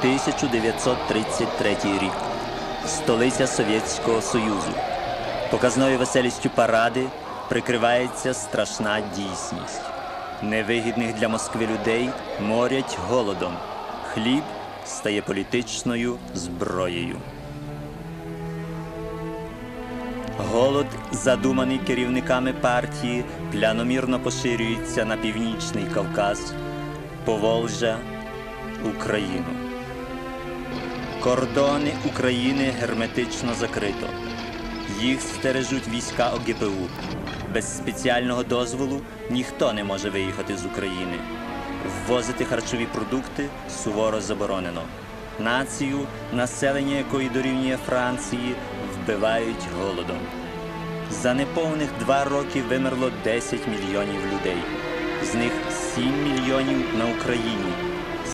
1933 рік. Столиця Совєтського Союзу. Показною веселістю паради прикривається страшна дійсність. Невигідних для Москви людей морять голодом. Хліб стає політичною зброєю. Голод, задуманий керівниками партії, планомірно поширюється на північний Кавказ, Поволжя, Україну. Кордони України герметично закрито. Їх стережуть війська ОГПУ. Без спеціального дозволу ніхто не може виїхати з України. Ввозити харчові продукти суворо заборонено. Націю, населення якої дорівнює Франції, вбивають голодом. За неповних два роки вимерло 10 мільйонів людей. З них 7 мільйонів на Україні,